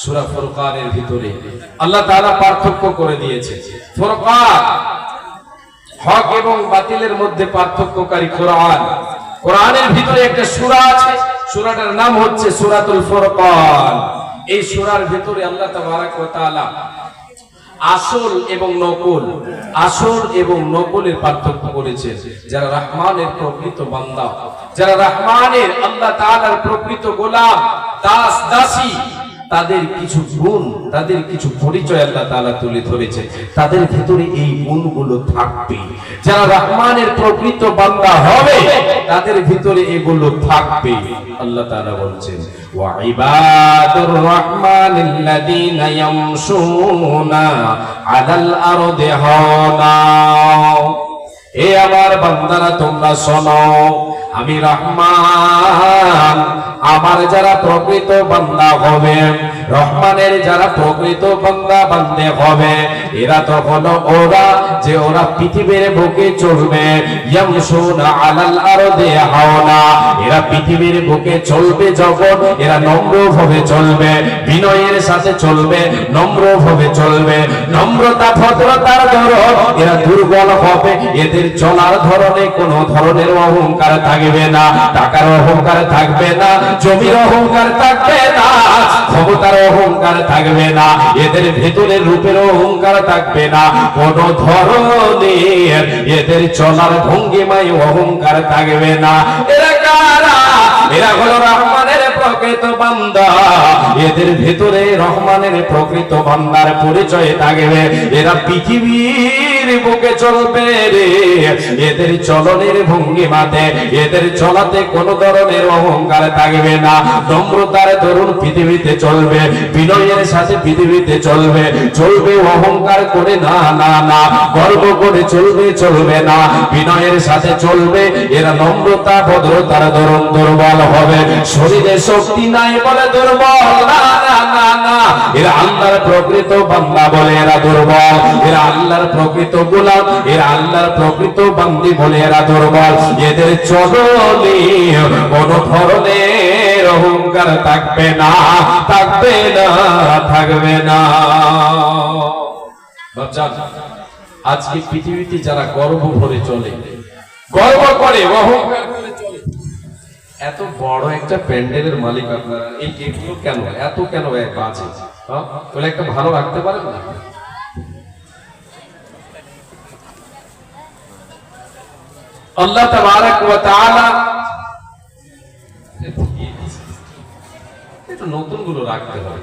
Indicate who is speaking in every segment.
Speaker 1: সূরা ফুরকানের ভিতরে। আল্লাহ তাআলা পার্থক্য করে দিয়েছে। ফুরকান হক এবং বাতিলের মধ্যে পার্থক্যকারী কোরআন। কোরআনের ভিতরে একটা সূরা আছে, সূরাটার নাম হচ্ছে সূরাতুল ফুরকান। এই সূরার ভিতরে আল্লাহ তাআলা আসল এবং নকল, আসল এবং নকলের পার্থক্য করেছে। যারা রহমানের প্রকৃত বান্দা, যারা রহমানের আল্লাহ তাআলার প্রকৃত গোলাম দাস দাসী তাদের কিছু গুণ, তাদের কিছু পরিচয় আল্লাহ তাআলা তুলে ধরেছে। তাদের ভিতরে এই গুণগুলো থাকবে যারা রহমানের প্রকৃত বান্দা হবে, তাদের ভিতরে এগুলো থাকবে। আল্লাহ তাআলা বলছেন, ওয়া ইবাদুর রহমানিল্লাযীনা ইয়ামশুনা আলাল আরদি হাওনা এ আমার বান্দারা, তোমরা শোনো, আমি রহমান আমার যারা প্রকৃত বান্দা হবে রহমানের যারা প্রকৃত বান্দা, বান্দে হবে, এরা তো হলো ওরা যে ওরা পৃথিবীর বুকে চলবে। আলাল এরা পৃথিবীর বুকে চলবে যখন এরা নম্র ভাবে চলবে, বিনয়ের সাথে চলবে নম্র ভাবে চলবে। নম্রতা, ভদ্রতার ধরন, এরা দুর্বল হবে, এদের চলার ধরনে কোন ধরনের অহংকার থাকবে না, টাকার অহংকার থাকবে না, জমির অহংকার থাকবে না, ক্ষমতার অহংকার থাকবে না, এদের ভেতরে রূপের অহংকার থাকবে না। কোন ধরনের এদের চলার ভঙ্গিমায় অহংকার থাকবে না। এরা কারা? এরা হলো রহমানের প্রকৃত বান্দা। এদের ভেতরে রহমানের প্রকৃত বান্দার পরিচয় থাকবে। এরা পৃথিবীর বুকে চলবে রে। এদের চলনের ভঙ্গিমাতে, এদের চলাতে কোন ধরনের অহংকার থাকবে না। নম্রতার দরুন পৃথিবীতে চলবে, বিনয়ের সাথে পৃথিবীতে চলবে চলবে অহংকার করে না না না, গর্ব করে চলবে চলবে না। বিনয়ের সাথে চলবে, এরা নম্রতা, ভদ্রতার দরুন দুর্বল হবে। শরীরে শক্তি নাই বলে দুর্বল, না না না না। এরা আল্লাহর প্রকৃত বান্দা বলে এরা দুর্বল। এরা আল্লাহর প্রকৃত গোলাম এরা আল্লাহর প্রকৃত বান্দি বলে এরা দুর্বল। এদের চলনে কোন ধরনের অহংকার থাকবে না থাকবে না থাকবে না। আজকে পৃথিবীতে যারা গর্ব ভরে চলে, গর্ব করে চলে। এত বড় একটা প্যান্ডেলের মালিক আপনারা, এই এগুলো কেন, এত কেন বাজে? হ্যাঁ? বলে একটা ভালো রাখতে পারেন না? আল্লাহ তাবারাক ওয়া তাআলা একটু নতুনগুলো রাখতে হবে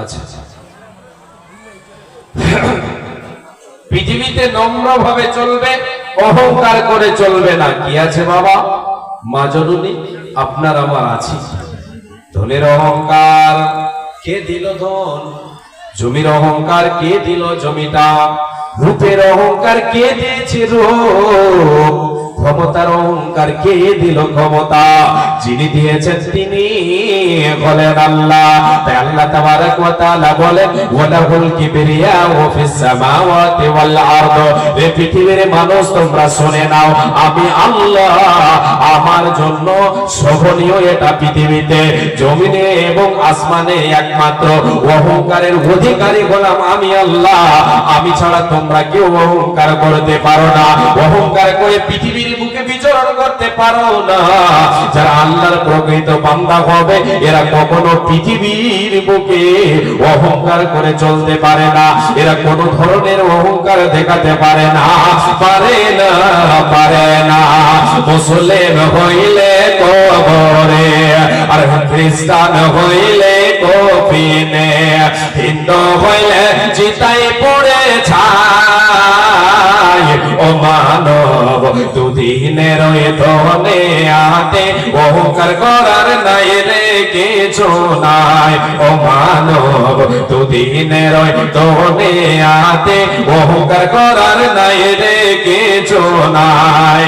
Speaker 1: আচ্ছা আচ্ছা পৃথিবীতে নম্র ভাবে চলবে, অহংকার করে চলবে না। কি আছে বাবা? মা জননী, আপনার আমার আছি। ধনের অহংকার, কে দিল ধন? জমির অহংকার কে দিল জমিটা? রূপের অহংকার কে দিয়েছে রূপ? ক্ষমতার অহংকার কে দিল ক্ষমতা? যিনি দিয়েছেন তিনি বলেন আল্লাহ। তাই আল্লাহ তাবারাক ওয়া তাআলা বলেন, ওয়ালাহুল কিবরিয়া ওয়া ফিস সামাওয়াতি ওয়াল আরদ। পৃথিবীর মানুষ, তোমরা শুনে নাও, আমি আল্লাহ আমার জন্য শোভনীয় এটা পৃথিবীতে। জমিনে এবং আসমানে একমাত্র অহংকারের অধিকারী হলাম আমি আল্লাহ। আমি ছাড়া তোমরা কেউ অহংকার করতে পারো না। অহংকার করে পৃথিবীর বিচরণ করতে পারো না। যারা আল্লাহর প্রকৃত বান্দা হবে, এরা কখনো পৃথিবীর বুকে অহংকার করে চলতে পারে না। এরা কোন ধরনের অহংকার দেখাতে পারে না। পারে না পারে না। মুসলিম হইলে কবরে, আর খ্রিস্টান হইলে কপিনে হিন্দু হইলে চিতাই ও মানব দুদিনের ওই ধনে আতে অহংকার করার নাই রে কিছু নাই। ও মানব দুদিনের ওই ধনে আতে অহংকার করার নাই রে কিছু নাই।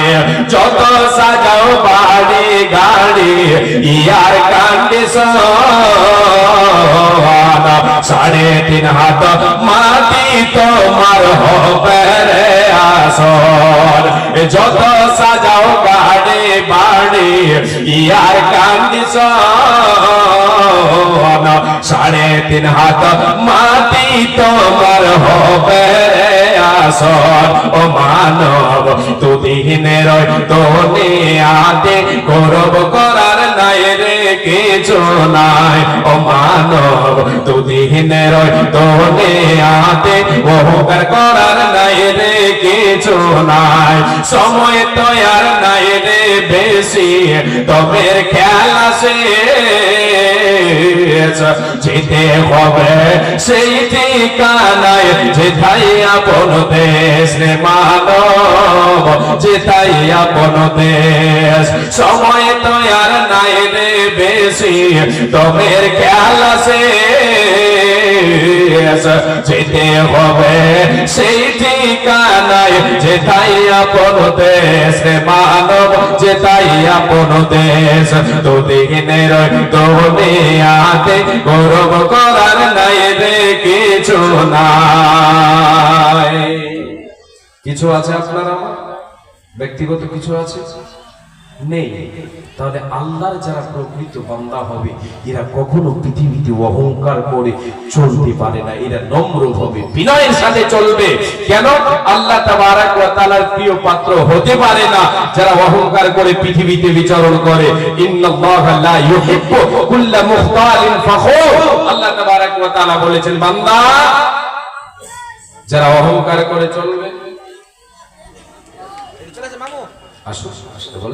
Speaker 1: যত সাজাও বাড়ি গাড়ি, ইয়ার কন্ডিশন সাড়ে তিন হাত মাটি তোমার হবে রে আসর যত সাজাও বাড়ে বাড়ে ইয়ার কন্ডিশন সাড়ে তিন হাত মাটি তোমার হবে। আসর, ও মানব, দুদিনের তোনে আতে গৌরব করার নাই রে, কিছু নাই। ও মানব, দুদিনের তোনে আতে অহংকার করার নাই রে, কিছু নাই। সময় তো আর নাই রে, বেশি তবে খেলা শেষ। যেতে হবে সেই ঠিকানায় যেথাই আপন দেশ রে মানব যেথাই আপন দেশ। সময় তো আর নাই রে বেশি তোমের খেয়াল শেষ যেতে হবে, সেই ঠিকানায় যেথাই আপন দেশ মানব যেথাই আপন দেশ। তো দিনের দুনিয়াতে গৌরব করার নাই রে, কিছু নাই। কিছু আছে আপনার আমার? ব্যক্তিগত কিছু আছে? নেই। তাহলে আল্লাহর যারা প্রকৃত বান্দা হবে, এরা কখনো পৃথিবীতে অহংকার করে চলতে পারে না, এরা নম্র হবে, বিনয়ের সাথে চলবে। কেন? আল্লাহ তাআলার প্রিয় পাত্র হতে পারে না, যারা অহংকার করে পৃথিবীতে বিচরণ করে। আল্লাহ তাআলা বলেছেন, বান্দা, যারা অহংকার করে চলবে। আসো আসতে বল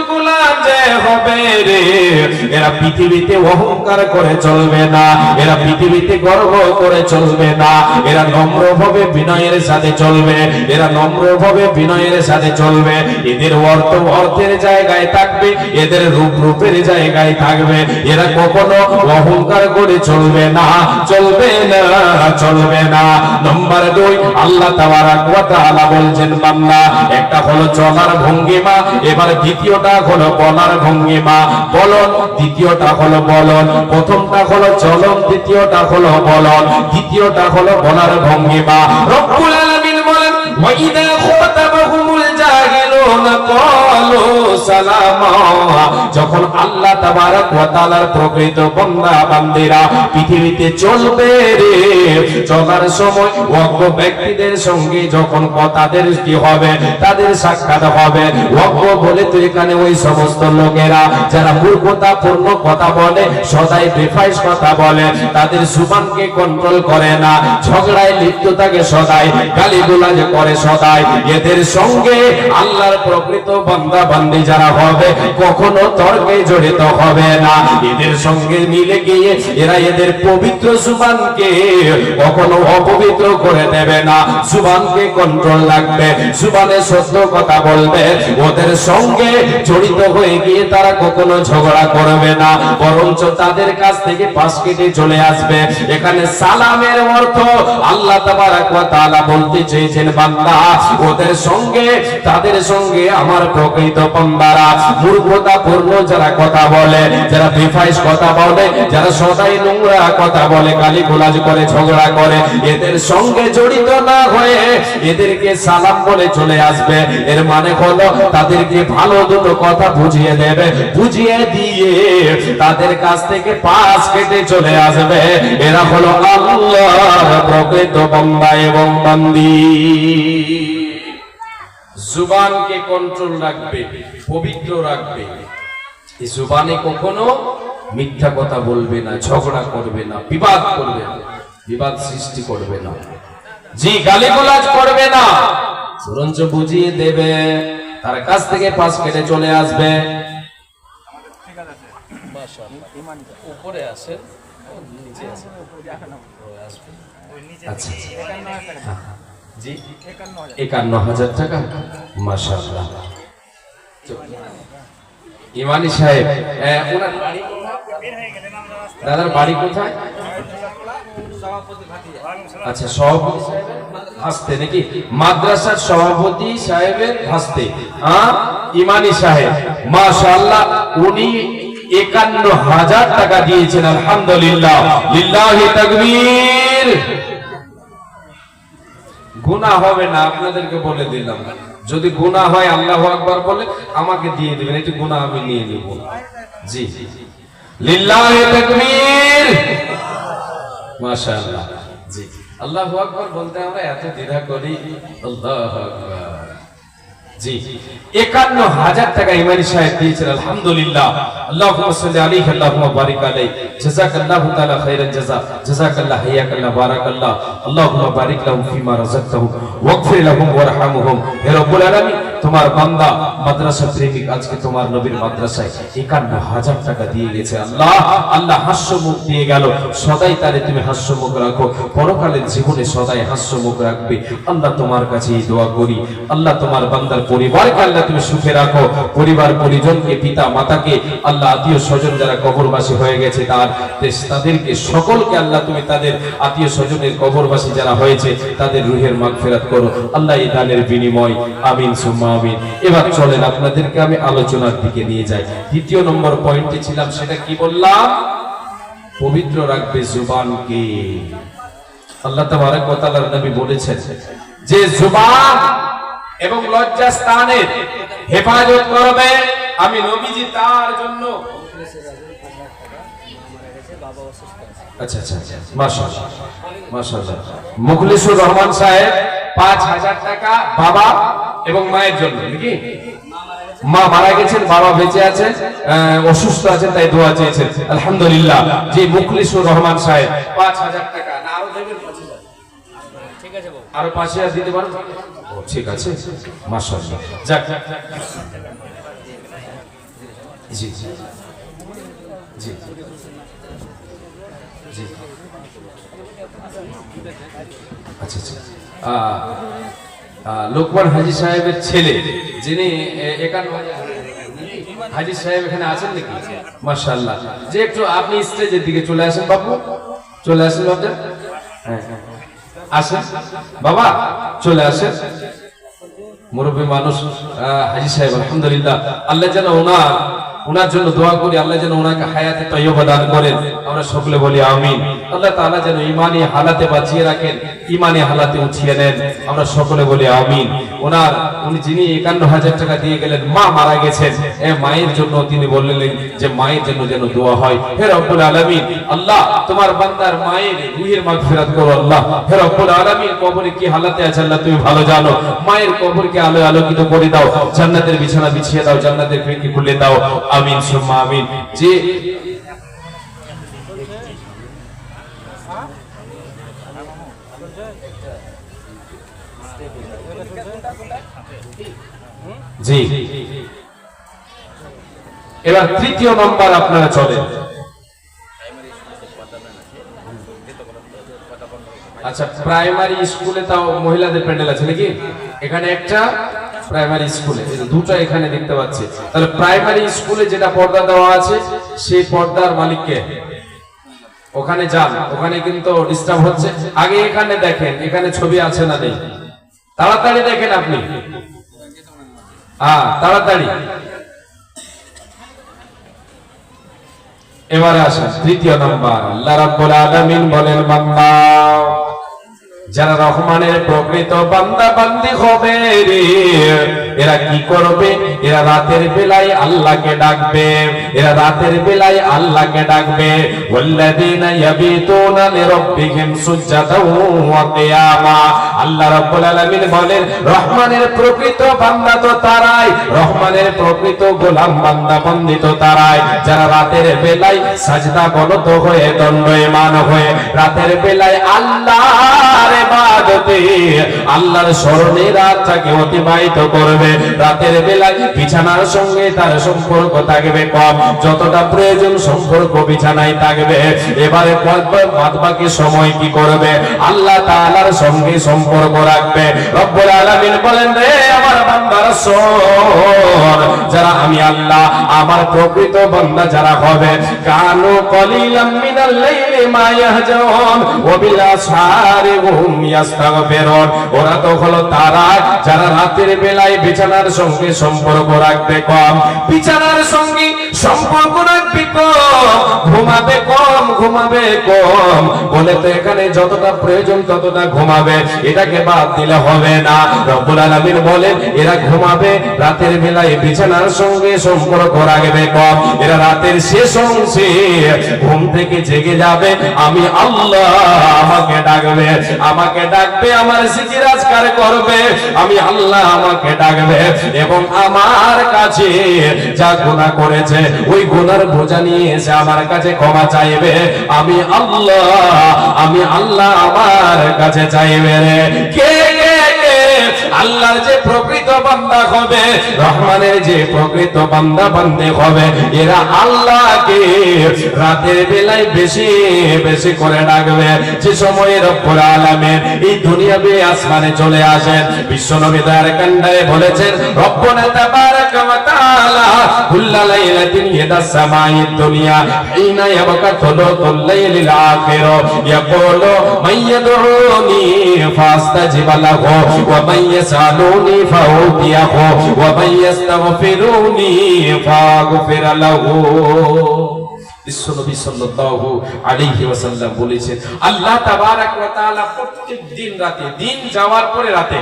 Speaker 1: হবে রে। এরা পৃথিবীতে অহংকার করে চলবে না। এরা পৃথিবীতে গর্ব করে চলবে না। এরা বিনয়ের সাথে চলবে। এরা বিনয়ের সাথে চলবে। এদের অর্থ অর্থের জায়গায় থাকবে। এদের রূপ রূপের জায়গায় থাকবে। এরা কখনো অহংকার করে চলবে না। চলবে না চলবে না। নম্বর দুই, আল্লাহ বলছেন একটা হলো চলার ভঙ্গিমা, এবার দ্বিতীয়টা হলো বলার ভঙ্গিমা বলন, দ্বিতীয়টা হলো বলন, প্রথমটা হলো চলন, দ্বিতীয়টা হলো বলন, দ্বিতীয়টা হলো বলার ভঙ্গিমা রব্বুল আলামিন বলেন, ওয়া ইদা যখন আল্লাহ তাবারাক প্রকৃত বান্দা বান্দিরা পৃথিবীতে চলবে রে, চলার সময় অজ্ঞ ব্যক্তিদের সঙ্গে যখন তাদের কি হবে, তাদের সাক্ষাৎ হবে। অজ্ঞ বলে তো এখানে ওই সমস্ত লোকেরা, যারা মূর্খতা পূর্ণ কথা বলে, সদাই বেফাইস কথা বলে, তাদের সুবানকে কন্ট্রোল করে না। ঝগড়ায় লিপ্ত থাকে সদাই গালি যে করে সদাই। এদের সঙ্গে আল্লাহর প্রকৃত বান্দা বান্দি যারা হবে, কখনো তর্কে জড়িত হবে না। এদের সঙ্গে মিলে গিয়ে এরা এদের পবিত্র সুবানকে কখনো অপবিত্র করে দেবে না। সুবানকে কন্ট্রোল রাখবে সুবানে সত্য কথা বলবে। ওদের সঙ্গে জড়িত হয়ে গিয়ে তারা কখনো ঝগড়া করবে না। বরঞ্চ তাদের কাছ থেকে পাশ কেটে চলে আসবে। এখানে সালামের অর্থ আল্লাহ তাবারাক ওয়া তাআলা বলতে চেয়েছেন বান্দা, ওদের সঙ্গে, তাদের সঙ্গে আমার প্রকৃত বান্দারা মূর্খতা পূর্ণ, যারা কথা বলে, যারা বেফাইস কথা বলে, যারা সদাই নোংরা কথা বলে গালি গোলাজ করে, ঝগড়া করে, এদের সঙ্গে জড়িত না হয়ে এদেরকে সালাম বলে চলে আসবে। এর মানে হলো তাদেরকে ভালো দুটো কথা বুঝিয়ে দেবে, বুঝিয়ে দিয়ে তাদের কাছ থেকে পাশ কেটে চলে আসবে। এরা হলো আল্লাহর প্রকৃত বান্দা এবং বান্দি। জুবানকে কন্ট্রোল রাখবে পবিত্র রাখবে। এই জুবানে কখনো মিথ্যা কথা বলবে না ঝগড়া করবে না বিবাদ করবে না বিবাদ সৃষ্টি করবে না। জি গালিগালাজ করবে না। বরঞ্চ বুঝিয়ে দেবে তার কাছ থেকে পাশ কেটে চলে আসবে। উপরে আসে আচ্ছা হ্যাঁ, জি। একান্ন হাজার টাকা। মাশাআল্লাহ। ইমানি সাহেব দাদার বাড়ি কোথায়? আচ্ছা সভাপতি হাসতে নাকি? মাদ্রাসার সভাপতি সাহেবের হাসতে। হ্যাঁ ইমানি সাহেব, মাশাআল্লাহ, উনি একান্ন হাজার টাকা দিয়েছেন, আলহামদুলিল্লাহ। লিল্লাহি তাকবীর। গুনাহ হবে না, আপনাদেরকে বলে দিলাম। যদি গুনা হয়, আল্লাহ আকবার বলে, আমাকে দিয়ে দিবেন এটি গুনাহ আমি নিয়ে নেব। জি। লিল্লাহি তাকবীর। মাশাআল্লাহ। জি। আল্লাহু আকবার বলতে আমরা এত দ্বিধা করি। আল্লাহু আকবার। জি। একান্ন হাজার টাকা ইমানি সাহেব দিয়েছেন, আলহামদুলিল্লাহ। আল্লাহুম্মা সাল্লি আলাইহি, আল্লাহুম্মা বারিক আলাইহি। জাযাকাল্লাহু তাআলা খাইরান জাযা, জাযাকাল্লাহ হাইয়াকাল্লাহ বারাকাল্লাহ। আল্লাহুম্মা বারিক লাহুম ফিমা রাযাকতাহুম ওয়াগফির লাহুম ওয়ারহামহুম। হে রব্বুল আলামিন তোমার বান্দা মাদ্রাসা প্রেমিক আজকে তোমার নবীর মাদ্রাসায় একান্ন হাজার টাকা দিয়ে গেছে। আল্লাহ আল্লাহ হাস্য মুখ দিয়ে গেল। সদাই তারে তুমি হাস্য মুখ রাখো। পরকালের জীবনে সদাই হাস্য মুখ রাখবে। আল্লাহ তোমার কাছে এই দোয়া করি। আল্লাহ তোমার বান্দার পরিবারকে আল্লাহ তুমি সুখে রাখো। পরিবার পরিজনকে, পিতা মাতাকে, আল্লাহ আত্মীয় স্বজন যারা কবরবাসী হয়ে গেছে তার তাদেরকে সকলকে আল্লাহ তুমি তাদের আত্মীয় স্বজনের কবরবাসী যারা হয়েছে তাদের রুহের মাগফিরাত করো। আল্লাহ এই দানের বিনিময়। আমিন, সুম্মা আমিন। এবার চলেন আপনাদেরকে আমি আলোচনার দিকে নিয়ে যাই। দ্বিতীয় নম্বর পয়েন্টে ছিলাম, সেটা কি বললাম? পবিত্র রাখবে জুবানকে। আল্লাহ তাবারক ওয়া তাআলার নবী বলেছেন যে জুবান এবং লজ্জা স্থানের হেফাজত করবে, আমি নবীজি তার জন্য আচ্ছা আচ্ছা মাশাআল্লাহ মাশাআল্লাহ। মুখলিসুর রহমান সাহেব, পাঁচ হাজার টাকা, বাবা এবং মায়ের জন্য নাকি? মা মারা গেছেন বাবা বেঁচে আছেন অসুস্থ আছেন তাই দোয়া চেয়েছেন। আলহামদুলিল্লাহ যে মুখলিসুর রহমান সাহেব পাঁচ হাজার টাকা না আরও দেবেন? আরও পাঁচ হাজার দিতে পারো ও, ঠিক আছে। মাশাআল্লাহ। যাক। জি জি। জি। জি। আচ্ছা আচ্ছা। আহ, লোকমান হাজি সাহেবের ছেলে, যিনি হাজি সাহেব এখানে আছেন নাকি? মার্শাল্লাহ যে একটু আপনি স্টেজের দিকে চলে আসেন বাবু চলে আসেন বাবু হ্যাঁ হ্যাঁ। আসেন। বাবা, চলে আসেন। মুরব্বী মানুষ হাজি সাহেব, আলহামদুলিল্লাহ। আল্লাহ যেন ওনার ওনার জন্য দোয়া করি, আল্লাহ যেন ওনাকে হায়াতে তৈয়বা দান করেন। আমরা সকলে বলি আমিন। আল্লাহ তাআলা যেন ইমানি হালাতে বাঁচিয়ে রাখেন ইমানি হালাতে উঠিয়ে নেন। আমরা সকলে বলি আমিন। ওনার, উনি যিনি একান্ন হাজার টাকা দিয়ে গেলেন, মা মারা গেছেন। এ মায়ের জন্য তিনি বললেন যে, মায়ের জন্য যেন দোয়া হয়। হে রব্বুল আলামিন, আল্লাহ, তোমার বান্দার মায়ের রুহের মাগফিরাত করো আল্লাহ। হে রব্বুল আলামিন, কবরে কি হালাতে আছে আল্লাহ, তুমি ভালো জানো। মায়ের কবরকে আলো আলোকিত করে দাও, জান্নাতের বিছানা বিছিয়ে দাও, জান্নাতের খিড়কি খুলে দাও। আমিন, সুম্মা আমিন। যে জি। এবার তৃতীয় নম্বর আপনারা চলেন। আচ্ছা প্রাইমারি স্কুলে তাও মহিলাদের প্যান্ডেল আছে নাকি? এখানে একটা প্রাইমারি স্কুলে দুটো এখানে দেখতে পাচ্ছি। তাহলে প্রাইমারি স্কুলে যেটা পর্দা দেওয়া আছে, সেই পর্দার মালিককে ওখানে যান। ওখানে কিন্তু ডিস্টার্ব হচ্ছে। আগে এখানে দেখেন, এখানে ছবি আছে না নেই? তাড়াতাড়ি দেখেন আপনি। হ্যাঁ তাড়াতাড়ি। এবারে আসেন, তৃতীয় নাম্বার। আল্লাহ রাব্বুল আলামিন বলেন, বান্দা। যারা রহমানের প্রকৃত বান্দা বান্দি হবে রে, এরা কি করবে? এরা রাতের বেলায় আল্লাহকে ডাকবে। এরা রাতের বেলায় আল্লাহকে ডাকবে। ওয়াল্লাযীনা ইয়াবিতুনা লিরাব্বিহিম সুজদাও ওয়া কিয়ামা। আল্লাহ রাব্বুল আলামিন বলেন, রহমানের প্রকৃত বান্দা তো তারাই, রহমানের প্রকৃত গোলাম বান্দা বন্দি তো তারাই। যারা রাতের বেলায় সাজদা বনত হয়ে, দণ্ডয়মান হয়ে, রাতের বেলায় আল্লাহর আল্লাহর স্মরণে রাতটাকে অতিবাহিত করবে। রাতের বেলায় বিছানার সঙ্গে তার সম্পর্ক থাকবে কম। যতটা প্রয়োজন সম্পর্ক বিছানায় থাকবে। এবারে সময় কি করবে? আল্লাহ সঙ্গে সম্পর্ক রাখবে। বলেন, রে আমার যারা আমি আল্লাহ, আমার প্রকৃত বান্দা যারা হবে, কানু কলিলাম এখানে যতটা প্রয়োজন ততটা ঘুমাবে, এটাকে বাদ দিলে হবে না। রব্বুল বলেন, এরা ঘুমাবে রাতের বেলায় বিছানার সঙ্গে সম্পর্ক রাখবে কম। এরা রাতের শেষ অংশে ঘুম থেকে জেগে যাবে আমি আল্লাহ আমাকে ডাকবে আমাকে ডাকবে, আমার জিকির আজকার করবে। আমি আল্লাহ আমাকে ডাকবে এবং আমার কাছে যা গুনাহ করেছে, ওই গুনার বোঝা নিয়ে এসে আমার কাছে ক্ষমা চাইবে। আমি আল্লাহ আমি আল্লাহ আমার কাছে চাইবে কে কে কে? আল্লাহর যে বান্দা হবে, রহমানের যে প্রকৃত বান্দা বান্দে হবে, এরা আল্লাহকে রাতের বেলায় বেশি বেশি করে ডাকবে। যে সময় রব্বুল আলামিন এই দুনিয়াবে আসমানে চলে আসেন বিশ্বনবী তার কান্ডারে বলেছেন, রব্বুনা তাবারাকা ওয়া তাআলা, কুল্লা লাইলাতিন ইয়াদাস দুনিয়া, হিনা ইয়াবকা তুলুতুল লাইলিল আখির, ইয়াকুলু মান ফাস্তাজিব লাহু, ওয়া মান ইয়াসালুনি দিন যাওয়ার পরে রাতে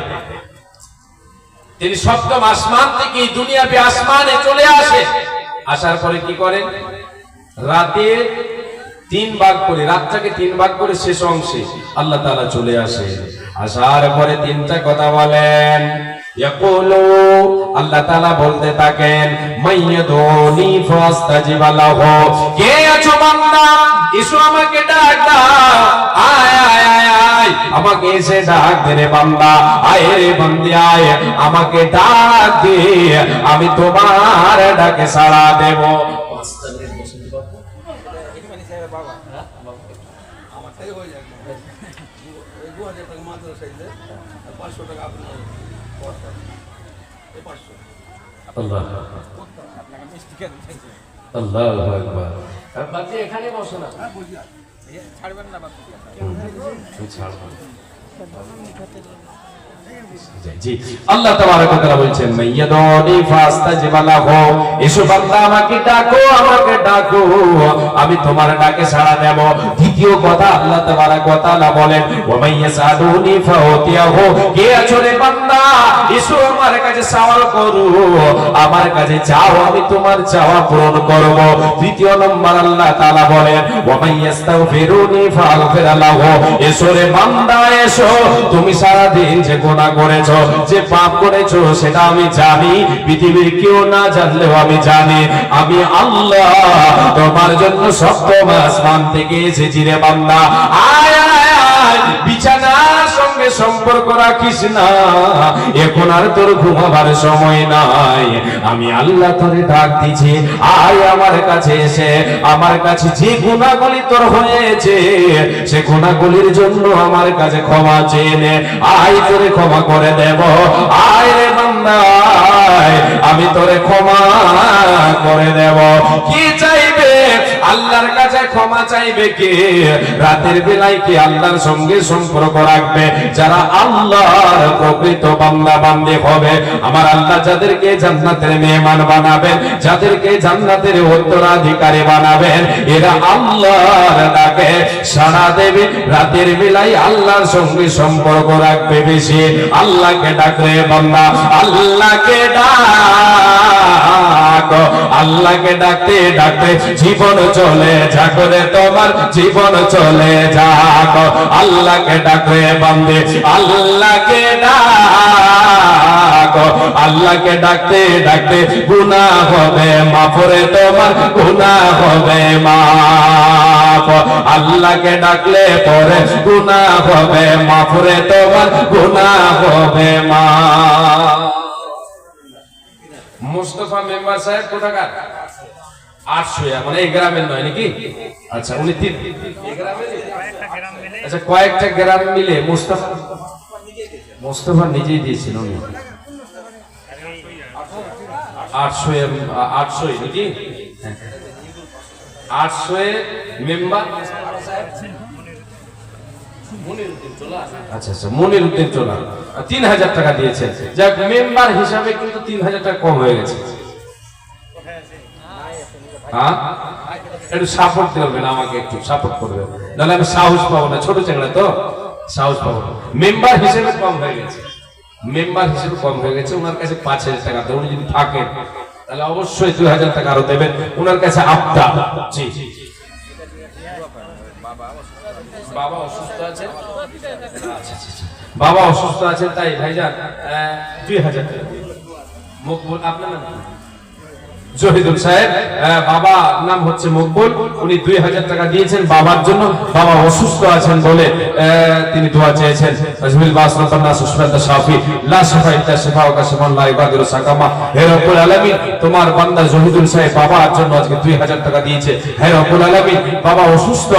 Speaker 1: তিনি সপ্তম আসমান থেকে এই দুনিয়াবি আসমানে চলে আসে। আসার পরে কি করেন? রাতে তিন ভাগ করে, রাতটাকে তিন ভাগ করে শেষ অংশে আল্লাহ তাআলা চলে আসে আসার পরে তিনটা কথা বলেন। আমাকে ডাক দাও আমি তোমার ডাকে সাড়া দেব।
Speaker 2: পাঁচশো
Speaker 1: আল্লাহ আল্লাহু আকবার বাকি এখানে বসো না
Speaker 2: হ্যাঁ ছাড়বেন না বাকি
Speaker 1: তুই ছাড় জি আল্লাহ তাবারক ওয়া তাআলা বলছেন, মাইয়াদুনি ফাস্তাজিব লাহু এসো বান্দা, আমাকে ডাকো আমাকে ডাকো। আমি তোমার ডাকে সাড়া দেব। দ্বিতীয় কথা আল্লাহ তাবারক ওয়া তাআলা বলেন ওয়া মাইয়াসাদুনি ফাউতিয়াহু। কে আছো রে বান্দা? এসো আমার কাছে সওয়াল করো। আমার কাছে চাও, আমি তোমার চাওয়া পূরণ করব। তৃতীয় নম্বর আল্লাহ তাআলা বলেন ওয়া মাইয়াস্তাগফিরুনি ফাগফির লাহু এসো রে বান্দা, এসো। তুমি সারা দিন যে গুনাহ করেছ, যে পাপ করেছ সেটা আমি জানি, পৃথিবীর কেউ না জানলেও আমি জানি, আমি আল্লাহ তোমার জন্য সপ্তম আসমান থেকে এসেছি রে বান্দা। আয় আয় আয় সঙ্গে সম্পর্ক রাখিস না। এখন আর তোর ঘুমাবার সময় নাই। আমি আল্লাহ তোরে ডাক দিছি, আয় আমার কাছে এসে। আমার কাছে যে গুণাগুলি তোর হয়েছে, সে গুণাগুলির জন্য আমার কাছে ক্ষমা চেয়ে নে। আয় তোরে ক্ষমা করে দেব। আয় রে বান্দা। চাই আমি তোরে ক্ষমা করে দেব। কি চাইবে? আল্লাহর কাছে ক্ষমা চাইবে কে? রাতের বেলায় কি আল্লাহর সঙ্গে সম্পর্ক রাখবে? যারা আল্লাহর প্রকৃত বান্দা, বান্দে হবে। আমার আল্লাহ যাদেরকে জান্নাতের মেহমান বানাবেন, যাদেরকে জান্নাতের উত্তরাধিকারী বানাবেন, এরা আল্লাহর ডাকে সাড়া দেবে। রাতের বেলায় আল্লাহর সঙ্গে সম্পর্ক রাখবে বেশি। আল্লাহকে ডাকলে বান্দা, আল্লাহকে ডাক আল্লাহকে ডাকতে ডাকতে জীবন চলে যাকরে তোমার, জীবন চলে যাক। আল্লাহকে ডাকলে বান্দে, আল্লাহকে ডাক। আল্লাহকে ডাকতে ডাকতে গুনাহ হবে মাফরে তোমার, গুনাহ হবে মাফ। আল্লাহকে ডাকলে পরে গুনাহ হবে মাফরে তোমার, গুনাহ হবে মা মুস্তফা মেম্বার সাহেব কোথাকার? আটশো মানে এই গ্রামের নয় নাকি? আচ্ছা উনি তিন। আচ্ছা কয়েকটা গ্রাম মিলে মুস্তফা মুস্তফা নিজেই দিয়েছিল উনি। আটশো আটশো নাকি? হ্যাঁ। আটশো মেম্বার আচ্ছা আচ্ছা কম হয়ে সাহস পাবো না, ছোট চ্যাংড়া তো। সাহস পাবো না। মেম্বার হিসেবে কম হয়ে গেছে। মেম্বার হিসেবে কম হয়ে গেছে, ওনার কাছে পাঁচ হাজার টাকা উনি যদি থাকেন, তাহলে অবশ্যই দুই হাজার টাকা আরও দেবেন। ওনার কাছে আপটা জি। বাবা অসুস্থ আছে আচ্ছা, আচ্ছা, আচ্ছা। বাবা অসুস্থ আছেন তাই ভাইজান দুই হাজার টাকা মুখ আপনার? জহিদুল সাহেব বাবা নাম হচ্ছে মকবুল, উনি দুই হাজার টাকা দিয়েছেন বাবার জন্য, বাবা অসুস্থ আছেন বলে তিনি দোয়া চেয়েছেন। আজমিল লা লা সাকামা। হে রব্বুল আলামিন, তোমার বান্দা জহিদুল সাহেব জন্য আজকে দুই হাজার টাকা দিয়েছে। হে রব্বুল আলামিন, বাবা অসুস্থ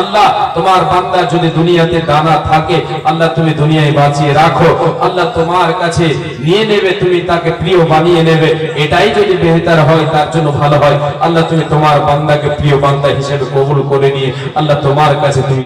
Speaker 1: আল্লাহ, তোমার বান্দা যদি দুনিয়াতে দানা থাকে, আল্লাহ তুমি দুনিয়ায় বাঁচিয়ে রাখো। আল্লাহ তোমার কাছে নিয়ে নেবে, তুমি তাকে প্রিয় বানিয়ে নেবে। এটাই যদি বেহতার হয়, তার জন্য ভালো হয়। আল্লাহ তুমি তোমার বান্দাকে প্রিয় বান্দা হিসেবে কবুল করে নিয়ে, আল্লাহ তোমার কাছে তুমি